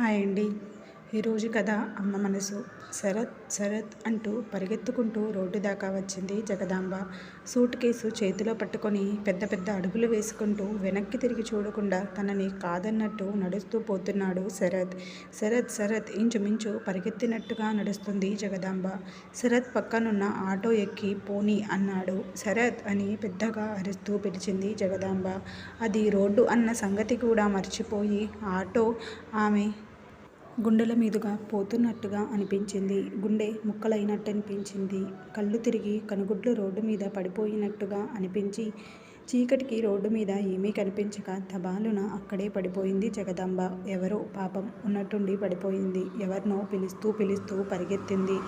Hi అండి. ఈరోజు కథ అమ్మ మనసు. శరత్ శరత్ అంటూ పరిగెత్తుకుంటూ రోడ్డు దాకా వచ్చింది జగదాంబ. సూట్ కేసు చేతిలో పట్టుకొని పెద్ద పెద్ద అడుగులు వేసుకుంటూ వెనక్కి తిరిగి చూడకుండా తనని కాదన్నట్టు నడుస్తూ పోతున్నాడు శరత్. శరత్ శరత్ ఇంచుమించు పరిగెత్తినట్టుగా నడుస్తుంది జగదాంబ. శరత్ పక్కనున్న ఆటో ఎక్కి పోనీ అన్నాడు. శరత్ అని పెద్దగా అరుస్తూ పిలిచింది జగదాంబ. అది రోడ్డు అన్న సంగతి కూడా మర్చిపోయి ఆటో ఆమె గుండెల మీదుగా పోతున్నట్టుగా అనిపించింది. గుండె ముక్కలైనట్టు అనిపించింది కళ్ళు తిరిగి కనుగుడ్లు రోడ్డు మీద పడిపోయినట్టుగా అనిపించి చీకటికి రోడ్డు మీద ఏమీ కనిపించక తబాలున అక్కడే పడిపోయింది జగదాంబ. ఎవరో పాపం ఉన్నట్టుండి పడిపోయింది. ఎవరినో పిలుస్తూ పిలుస్తూ పరిగెత్తింది.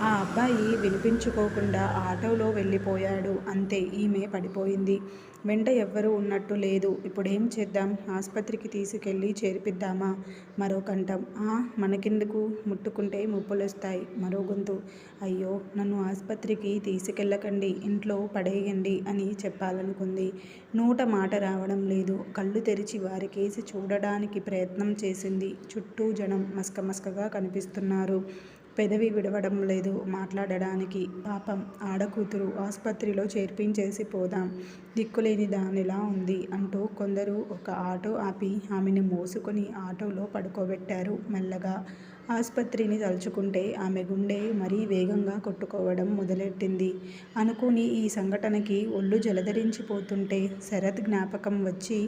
ఆ అబ్బాయి వినిపించుకోకుండా ఆటోలో వెళ్ళిపోయాడు. అంతే ఈమె పడిపోయింది. వెంట ఎవ్వరూ ఉన్నట్టు లేదు. ఇప్పుడేం చేద్దాం? ఆసుపత్రికి తీసుకెళ్ళి చేర్పిద్దామా? మరో కంఠం. ఆ మనకెందుకు? ముట్టుకుంటే ముప్పులొస్తాయి. మరో గొంతు. అయ్యో నన్ను ఆసుపత్రికి తీసుకెళ్ళకండి. ఇంట్లో పడేయండి అని చెప్పాలనుకుంది. నూట మాట రావడం లేదు. కళ్ళు తెరిచి వారి కేసి చూడడానికి ప్రయత్నం చేసింది. చుట్టూ జనం మస్క మస్కగా కనిపిస్తున్నారు. పెదవి విడవడం లేదు. మాట్లాడడానికి పాపం ఆడకూతురు ఆసుపత్రిలో చేర్పించేసి పోదాం. దిక్కులేని దానిలా ఉంది అంటూ కొందరు ఒక ఆటో ఆపి ఆమెను మోసుకొని ఆటోలో పడుకోబెట్టారు. మెల్లగా ఆసుపత్రిని తలుచుకుంటే ఆమె గుండె మరీ వేగంగా కొట్టుకోవడం మొదలెట్టింది. అనుకుని ఈ సంఘటనకి ఒళ్ళు జలధరించిపోతుంటే శరత్ జ్ఞాపకం వచ్చి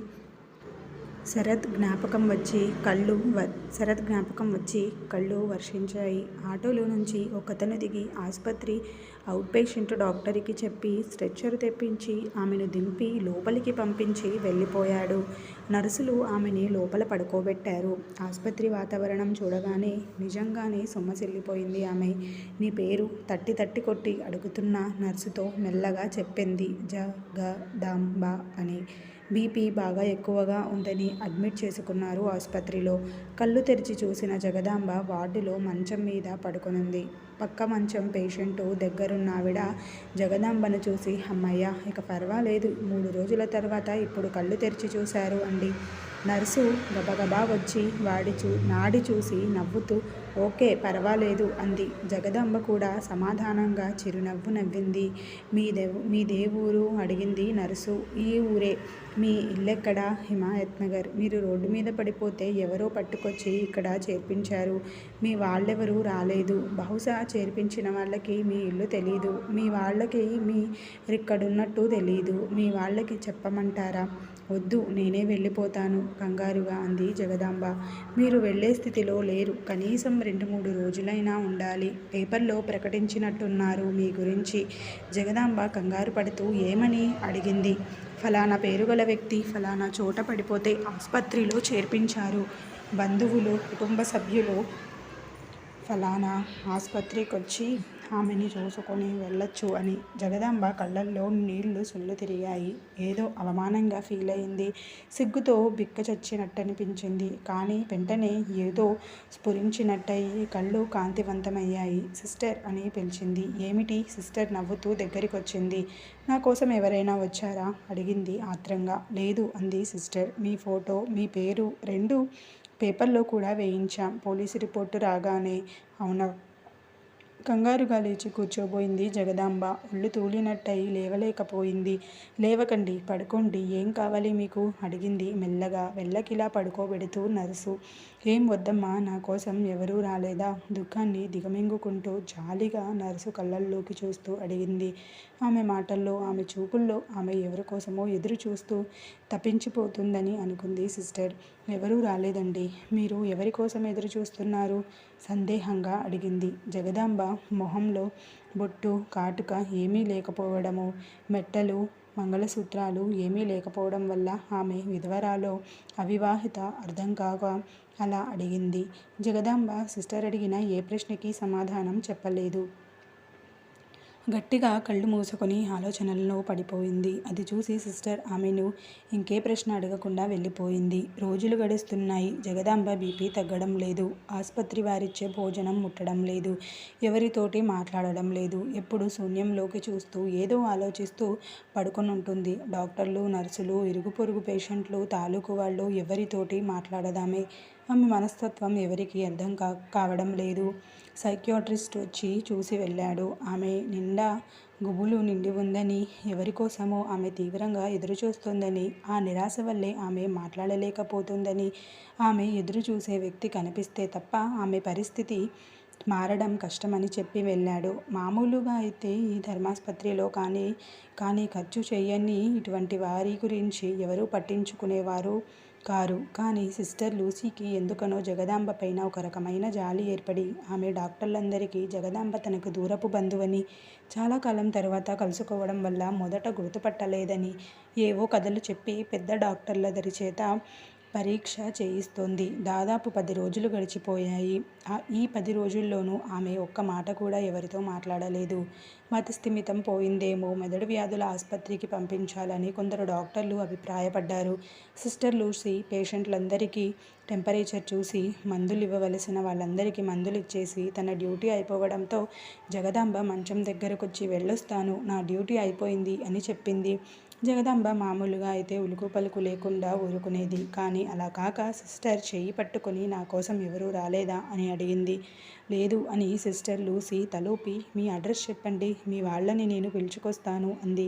శరత్ జ్ఞాపకం వచ్చి కళ్ళు శరత్ జ్ఞాపకం వచ్చి కళ్ళు వర్షించాయి. ఆటోలో నుంచి ఒకతను దిగి ఆసుపత్రి అవుట్ పేషెంట్ డాక్టర్కి చెప్పి స్ట్రెచ్చర్ తెప్పించి ఆమెను దింపి లోపలికి పంపించి వెళ్ళిపోయాడు. నర్సులు ఆమెని లోపల పడుకోబెట్టారు. ఆసుపత్రి వాతావరణం చూడగానే నిజంగానే సొమ్మసిల్లిపోయింది ఆమె. నీ పేరు తట్టి తట్టి కొట్టి అడుగుతున్న నర్సుతో మెల్లగా చెప్పింది. జ గ డాంబ అని. బీపీ బాగా ఎక్కువగా ఉందని అడ్మిట్ చేసుకున్నారు ఆసుపత్రిలో. కళ్ళు తెరిచి చూసిన జగదాంబ వార్డులో మంచం మీద పడుకునుంది. పక్క మంచం పేషెంటు దగ్గరున్న ఆవిడ జగదాంబను చూసి అమ్మయ్య ఇక పర్వాలేదు. మూడు రోజుల తర్వాత ఇప్పుడు కళ్ళు తెరిచి చూశారు అండి నర్సు గబగబా వచ్చి వాడి చూ నాడి చూసి నవ్వుతూ ఓకే పర్వాలేదు అంది. జగదంబ కూడా సమాధానంగా చిరునవ్వు నవ్వింది. మీ దేవు మీ దేవూరు అడిగింది నర్సు. ఈ ఊరే. మీ ఇల్లెక్కడ? హిమాయత్ నగర్ మీరు రోడ్డు మీద పడిపోతే ఎవరో పట్టుకొచ్చి ఇక్కడ చేర్పించారు. మీ వాళ్ళెవరూ రాలేదు. బహుశా చేర్పించిన వాళ్ళకి మీ ఇల్లు తెలియదు మీ వాళ్ళకి మీ ఇక్కడున్నట్టు తెలియదు మీ వాళ్ళకి చెప్పమంటారా? వద్దు నేనే వెళ్ళిపోతాను కంగారుగా అంది జగదాంబ. మీరు వెళ్ళే స్థితిలో లేరు కనీసం రెండు మూడు రోజులైనా ఉండాలి. పేపర్లో ప్రకటించినట్టున్నారు మీ గురించి. జగదాంబ కంగారు పడుతూ ఏమని అడిగింది. ఫలానా పేరుగల వ్యక్తి ఫలానా చోట పడిపోతే ఆసుపత్రిలో చేర్పించారు. బంధువులు కుటుంబ సభ్యులు ఫలానా ఆసుపత్రికి వచ్చి ఆమెని చూసుకొని వెళ్ళొచ్చు అని. జగదాంబ కళ్ళల్లో నీళ్ళు సుళ్ళు తిరిగాయి. ఏదో అవమానంగా ఫీల్ అయింది. సిగ్గుతో బిక్కచొచ్చినట్టు అనిపించింది కానీ వెంటనే ఏదో స్ఫురించినట్టయి కళ్ళు కాంతివంతమయ్యాయి. సిస్టర్ అని పిలిచింది. ఏమిటి సిస్టర్ నవ్వుతూ దగ్గరికి వచ్చింది నా కోసం ఎవరైనా వచ్చారా? అడిగింది ఆత్రంగా. లేదు అంది సిస్టర్. మీ ఫోటో మీ పేరు రెండు పేపర్లో కూడా వేయించాం. పోలీసు రిపోర్టు రాగానే అవునా? కంగారుగా లేచి కూర్చోబోయింది జగదాంబ. ఒళ్ళు తూలినట్టయి లేవలేకపోయింది. లేవకండి పడుకోండి ఏం కావాలి మీకు? అడిగింది మెల్లగా. వెళ్ళకిలా పడుకోబెడుతూ నర్సు. ఏం వద్దమ్మా నా కోసం ఎవరూ రాలేదా? దుఃఖాన్ని దిగమింగుకుంటూ జాలిగా నర్సు కళ్ళల్లోకి చూస్తూ అడిగింది. ఆమె మాటల్లో ఆమె చూపుల్లో ఆమె ఎవరి కోసమో ఎదురు చూస్తూ తప్పించిపోతుందని అనుకుంది సిస్టర్. ఎవరూ రాలేదండి. మీరు ఎవరి కోసం ఎదురు చూస్తున్నారు? సందేహంగా అడిగింది. జగదాంబ మొహంలో బొట్టు కాటుక ఏమీ లేకపోవడము మెట్టలు మంగళసూత్రాలు ఏమీ లేకపోవడం వల్ల ఆమె విధవరాలో అవివాహిత అర్థం కాక అలా అడిగింది. జగదాంబ సిస్టర్ అడిగిన ఏ ప్రశ్నకి సమాధానం చెప్పలేదు. గట్టిగా కళ్ళు మూసుకొని ఆలోచనల్లో పడిపోయింది. అది చూసి సిస్టర్ ఆమెను ఇంకే ప్రశ్న అడగకుండా వెళ్ళిపోయింది. రోజులు గడుస్తున్నాయి. జగదాంబ బీపీ తగ్గడం లేదు. ఆసుపత్రి వారిచ్చే భోజనం ముట్టడం లేదు. ఎవరితోటి మాట్లాడడం లేదు. ఎప్పుడు శూన్యంలోకి చూస్తూ ఏదో ఆలోచిస్తూ పడుకొని ఉంటుంది డాక్టర్లు నర్సులు ఇరుగు పొరుగు పేషెంట్లు తాలూకు వాళ్ళు ఎవరితోటి మాట్లాడదామే? ఆమె మనస్తత్వం ఎవరికి అర్థం కా కావడం లేదు. సైక్యాట్రిస్ట్ వచ్చి చూసి వెళ్ళాడు. ఆమె నిండా గుబులు నిండి ఉందని ఎవరి కోసమో ఆమె తీవ్రంగా ఎదురుచూస్తోందని ఆ నిరాశ వల్లే ఆమె మాట్లాడలేకపోతుందని ఆమె ఎదురు చూసే వ్యక్తి కనిపిస్తే తప్ప ఆమె పరిస్థితి మారడం కష్టమని చెప్పి వెళ్ళాడు. మామూలుగా అయితే ఈ ధర్మాసుపత్రిలో కానీ కానీ ఖర్చు చేయని ఇటువంటి వారి గురించి ఎవరూ పట్టించుకునేవారు కారు. కానీ సిస్టర్ లూసీకి ఎందుకనో జగదాంబ పైన ఒక రకమైన జాలి ఏర్పడి ఆమె డాక్టర్లందరికీ జగదాంబ తనకు దూరపు బంధువని చాలా కాలం తర్వాత కలుసుకోవడం వల్ల మొదట గుర్తుపట్టలేదని ఏవో కథలు చెప్పి పెద్ద డాక్టర్ల చేత పరీక్ష చేయిస్తోంది. దాదాపు పది రోజులు గడిచిపోయాయి. ఈ పది రోజుల్లోనూ ఆమె ఒక్క మాట కూడా ఎవరితో మాట్లాడలేదు. మతస్థిమితం పోయిందేమో మెదడు వ్యాధుల ఆసుపత్రికి పంపించాలని కొందరు డాక్టర్లు అభిప్రాయపడ్డారు. సిస్టర్ లూసీ పేషెంట్లందరికీ టెంపరేచర్ చూసి మందులు ఇవ్వవలసిన వాళ్ళందరికీ మందులు ఇచ్చేసి తన డ్యూటీ అయిపోవడంతో జగదాంబ మంచం దగ్గరకొచ్చి వెళ్ళొస్తాను నా డ్యూటీ అయిపోయింది అని చెప్పింది. జగదాంబ మామూలుగా అయితే ఉలుకు పలుకు లేకుండా ఊరుకునేది. కానీ అలా కాక సిస్టర్ చెయ్యి పట్టుకుని నా కోసం ఎవరూ రాలేదా అని అడిగింది. లేదు అని సిస్టర్ లూసి తలూపి మీ అడ్రస్ చెప్పండి మీ వాళ్ళని నేను పిలుచుకొస్తాను అంది.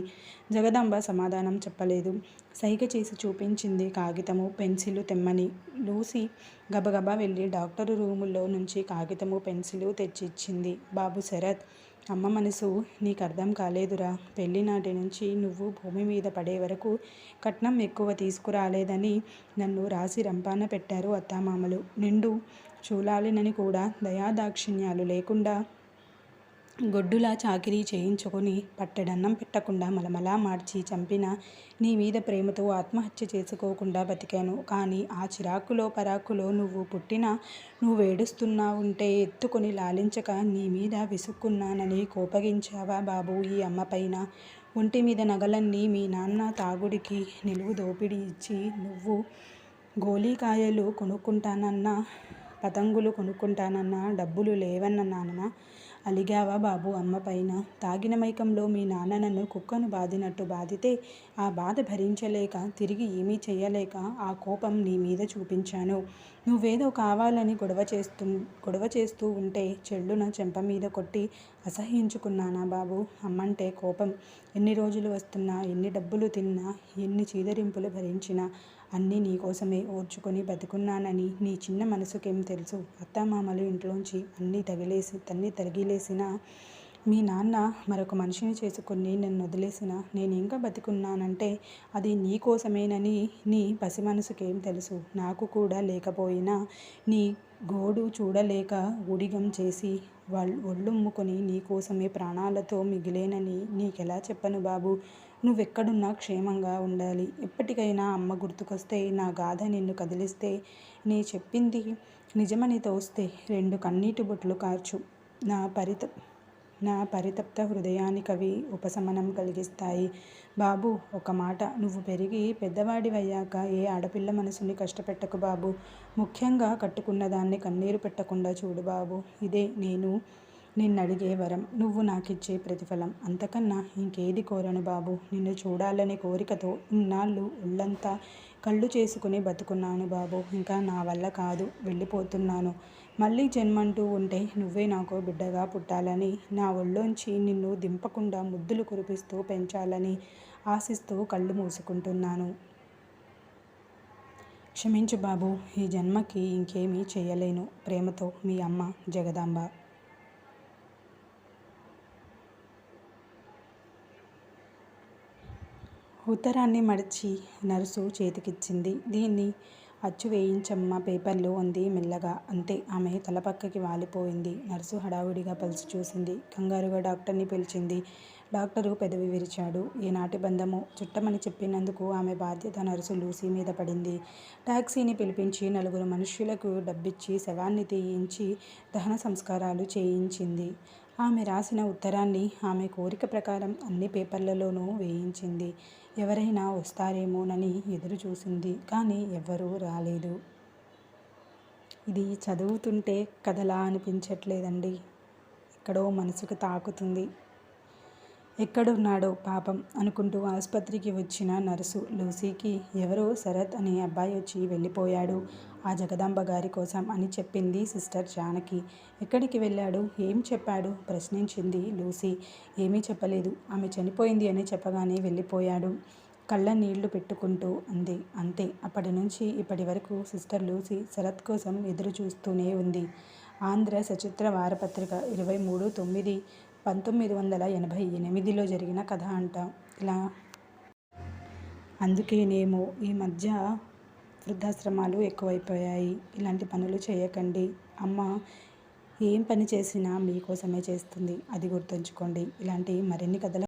జగదాంబ సమాధానం చెప్పలేదు. సైగ చేసి చూపించింది కాగితము పెన్సిలు తెమ్మని. లూసి గబగబా వెళ్ళి డాక్టర్ రూములో నుంచి కాగితము పెన్సిలు తెచ్చిచ్చింది. బాబు శరత్ అమ్మ మనసు నీకు అర్థం కాలేదురా. పెళ్ళి నాటి నుంచి నువ్వు భూమి మీద పడే వరకు కట్నం ఎక్కువ తీసుకురాలేదని నన్ను రాసి రంపాన పెట్టారు అత్తామామలు. నిండు చూలాలినని కూడా దయాదాక్షిణ్యాలు లేకుండా గొడ్డులా చాకిరీ చేయించుకొని పట్టెడన్నం పెట్టకుండా మలమలా మార్చి చంపిన నీ మీద ప్రేమతో ఆత్మహత్య చేసుకోకుండా బతికాను. కానీ ఆ చిరాకులో పరాకులో నువ్వు పుట్టిన నువ్వు ఏడుస్తున్నా ఉంటే ఎత్తుకొని లాలించక నీ మీద విసుక్కున్నానని కోపగించావా బాబు ఈ అమ్మ పైన? ఒంటి మీద నగలన్నీ మీ నాన్న తాగుడికి నిలువు దోపిడీ ఇచ్చి నువ్వు గోలీకాయలు కొనుక్కుంటానన్నా పతంగులు కొనుక్కుంటానన్నా డబ్బులు లేవన్న నాన్న అలిగావా బాబు అమ్మ పైన. తాగిన మైకంలో మీ నాన్న నన్ను కుక్కను బాధినట్టు బాధితే ఆ బాధ భరించలేక తిరిగి ఏమీ చేయలేక ఆ కోపం నీ మీద చూపించాను. నువ్వేదో కావాలని గొడవ చేస్తూ గొడవ చేస్తూ ఉంటే చెల్లున చెంప మీద కొట్టి అసహించుకున్నానా బాబు? అమ్మంటే కోపం. ఎన్ని రోజులు వస్తున్నా ఎన్ని డబ్బులు తిన్నా ఎన్ని చీదరింపులు భరించినా అన్నీ నీకోసమే ఓర్చుకొని బతుకున్నానని నీ చిన్న మనసుకేం తెలుసు. అత్తామామలు ఇంట్లోంచి అన్నీ తగిలేసి తన్ని తరిగిలేసిన మీ నాన్న మరొక మనిషిని చేసుకుని నన్ను వదిలేసిన నేను ఇంకా బతికున్నానంటే అది నీ కోసమేనని నీ పసి మనసుకేం తెలుసు. నాకు కూడా లేకపోయినా నీ గోడు చూడలేక ఊడిగం చేసి వాళ్ళు ఒళ్ళుమ్ముకొని నీ కోసమే ప్రాణాలతో మిగిలేనని నీకెలా చెప్పను బాబు? నువ్వెక్కడున్నా క్షేమంగా ఉండాలి. ఎప్పటికైనా అమ్మ గుర్తుకొస్తే నా గాథ నిన్ను కదిలిస్తే నీ చెప్పింది నిజమని తోస్తే రెండు కన్నీటి బొట్లు కార్చు. నా పరిత నా పరితప్త హృదయానికవి ఉపశమనం కలిగిస్తాయి. బాబు ఒక మాట. నువ్వు పెరిగి పెద్దవాడివయ్యాక ఏ ఆడపిల్ల మనసుని కష్టపెట్టకు బాబు? ముఖ్యంగా కట్టుకున్న దాన్ని కన్నీరు పెట్టకుండా చూడు బాబు. ఇదే నేను నిన్నడిగే వరం. నువ్వు నాకిచ్చే ప్రతిఫలం. అంతకన్నా ఇంకేది కోరను బాబు? నిన్ను చూడాలనే కోరికతో ఇన్నాళ్ళు ఒళ్ళంతా కళ్ళు చేసుకుని బతుకున్నాను బాబు. ఇంకా నా వల్ల కాదు. వెళ్ళిపోతున్నాను. మళ్ళీ జన్మంటూ ఉంటే నువ్వే నాకు బిడ్డగా పుట్టాలని నా ఒళ్ళోంచి నిన్ను దింపకుండా ముద్దులు కురిపిస్తూ పెంచాలని ఆశిస్తూ కళ్ళు మూసుకుంటున్నాను. క్షమించు బాబు. ఈ జన్మకి ఇంకేమీ చేయలేను. ప్రేమతో మీ అమ్మ జగదాంబ. ఉత్తరాన్ని మడిచి నర్సు చేతికిచ్చింది. దీన్ని అచ్చు వేయించమ్మ పేపర్లో ఉంది మెల్లగా. అంతే ఆమె తలపక్కకి వాలిపోయింది. నర్సు హడావుడిగా పలిచి చూసింది. కంగారుగా డాక్టర్ని పిలిచింది. డాక్టరు పెదవి విరిచాడు. ఏనాటి బంధము? చుట్టమని చెప్పినందుకు ఆమె బాధ్యత నర్సు లూసీ మీద పడింది. టాక్సీని పిలిపించి నలుగురు మనుష్యులకు డబ్బిచ్చి శవాన్ని తీయించి దహన సంస్కారాలు చేయించింది. ఆమె రాసిన ఉత్తరాన్ని ఆమె కోరిక ప్రకారం అన్ని పేపర్లలోనూ వేయించింది. ఎవరైనా వస్తారేమోనని ఎదురు చూసింది కానీ ఎవ్వరూ రాలేదు. ఇది చదువుతుంటే కథలా అనిపించట్లేదండి. ఎక్కడో మనసుకు తాకుతుంది. ఎక్కడున్నాడో పాపం అనుకుంటూ ఆసుపత్రికి వచ్చిన నర్సు లూసీకి ఎవరో శరత్ అనే అబ్బాయి వచ్చి వెళ్ళిపోయాడు. ఆ జగదాంబ గారి కోసం అని చెప్పింది సిస్టర్ జానకి. ఎక్కడికి వెళ్ళాడు? ఏం చెప్పాడు? ప్రశ్నించింది లూసీ. ఏమీ చెప్పలేదు. ఆమె చనిపోయింది అని చెప్పగానే వెళ్ళిపోయాడు. కళ్ళ నీళ్ళు పెట్టుకుంటూ అంది. అంతే. అప్పటి నుంచి ఇప్పటి వరకు సిస్టర్ లూసీ శరత్ కోసం ఎదురు చూస్తూనే ఉంది. ఆంధ్ర సచిత్ర వారపత్రిక ఇరవై మూడు తొమ్మిది పంతొమ్మిది వందల ఎనభై ఎనిమిదిలో జరిగిన కథ అంట. ఇలా అందుకేనేమో ఈ మధ్య వృద్ధాశ్రమాలు ఎక్కువైపోయాయి. ఇలాంటి పనులు చేయకండి. అమ్మ ఏం పని చేసినా మీకోసమే చేస్తుంది. అది గుర్తుంచుకోండి. ఇలాంటి మరిన్ని కథలు